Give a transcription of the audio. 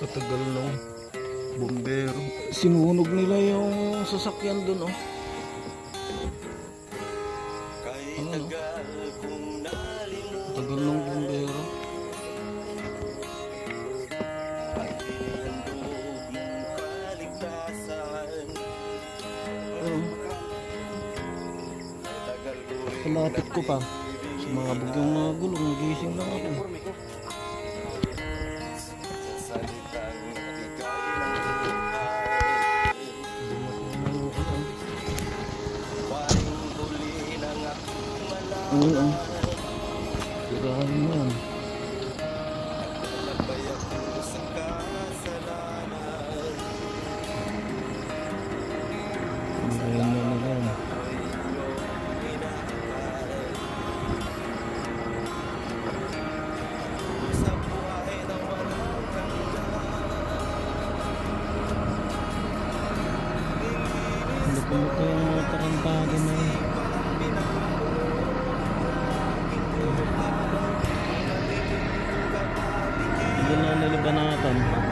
Katagal nung bombero. Sinunog nila yung sasakyan dun oh. Ano? Tagal ng bumbero. Oo. Kalapit ko pa. Sa mga bugyong mga gulong, nagising Oo. Yan. Sirahan mo yan. Hindi ko mo yung mga. awesome.